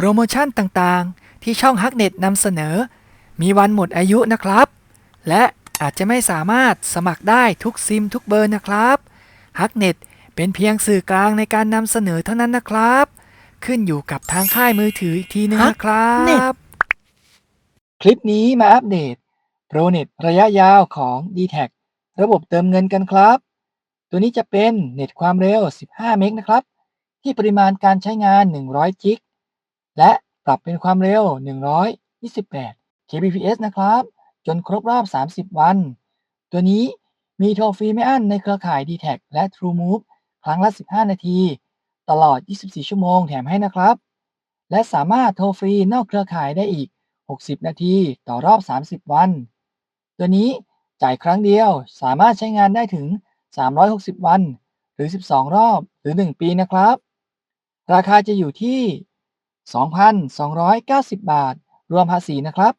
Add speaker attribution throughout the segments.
Speaker 1: โปรโมชั่นต่างๆ ที่ช่องฮักเน็ตนำเสนอ มีวันหมดอายุนะครับ และอาจจะไม่สามารถสมัครได้ทุกซิมทุกเบอร์นะครับฮักเน็ตเป็นเพียงสื่อกลางในการนำเสนอเท่านั้นนะครับ ขึ้นอยู่กับทางค่ายมือถืออีกทีนึงนะครับ คลิปนี้มาอัปเดตโปรเน็ตระยะยาวของ d t แทระบบเติมเงินกันครับ ตัวนี้จะเป็นเน็ตความเร็ว 15 เมกนะครับ ที่ปริมาณการใช้งาน 100 จิก และปรับเป็นความเร็ว 128 kbps นะครับ จนครบรอบ 30 วัน ตัวนี้มีโทรฟรีไม่อั้นในเครือข่าย d t แทและ TrueMove ครั้งละ 15 นาที ตลอด 24 ชั่วโมงแถมให้นะครับ และสามารถโทรฟรีนอกเครือข่ายได้อีก 60 นาทีต่อรอบ 30 วัน ตัวนี้จ่ายครั้งเดียวสามารถใช้งานได้ถึง 360 วัน หรือ 12 รอบ หรือ 1 ปีนะครับ ราคาจะอยู่ที่ 2,290 บาท รวมภาษีนะครับ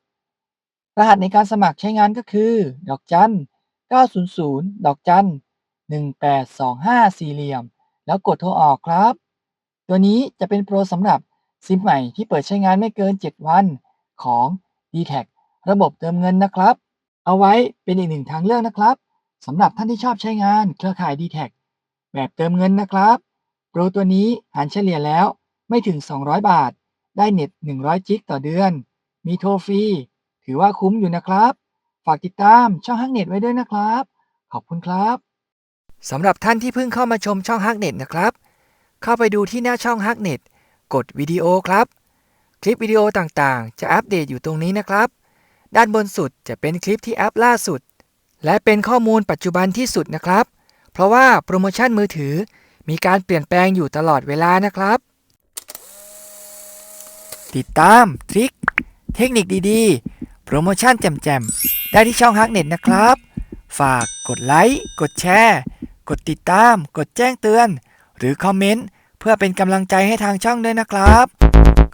Speaker 1: รหัสในการสมัครใช้งานก็คือ ดอกจัน 900 ดอกจัน 1825 สี่เหลี่ยม แล้วกดโทรออกครับ ตัวนี้จะเป็นโปรสำหรับซิมใหม่ที่เปิดใช้งานไม่เกิน 7 วันของ d t แทระบบเติมเงินนะครับ เอาไว้เป็นอีกหนึ่งทางเลือกนะครับสำหรับท่านที่ชอบใช้งานเครือข่าย d t แทแบบเติมเงินนะครับ โปรตัวนี้หารเฉลี่ยแล้วไม่ถึง 200 บาท ได้เน็ต 100 จิกต่อเดือน มีโทรฟรี ถือว่าคุ้มอยู่นะครับ ฝากติดตามช่องฮักเน็ตไว้ด้วยนะครับ ขอบคุณครับสำหรับท่านที่เพิ่งเข้ามาชมช่องฮักเน็ตนะครับ เข้าไปดูที่หน้าช่องฮักเน็ตกดวิดีโอครับ คลิปวิดีโอต่างๆ จะอัปเดตอยู่ตรงนี้นะครับ ด้านบนสุดจะเป็นคลิปที่อัพล่าสุด และเป็นข้อมูลปัจจุบันที่สุดนะครับ เพราะว่าโปรโมชั่นมือถือมีการเปลี่ยนแปลงอยู่ตลอดเวลานะครับ ติดตาม ทริค เทคนิคดีๆ โปรโมชั่นแจ่มๆ ได้ที่ช่องฮักเน็ตนะครับ ฝากกดไลค์ กดแชร์ กดติดตาม กดแจ้งเตือน หรือคอมเมนต์ เพื่อเป็นกำลังใจให้ทางช่องด้วยนะครับ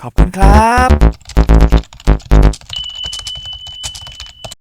Speaker 1: ขอบคุณครับ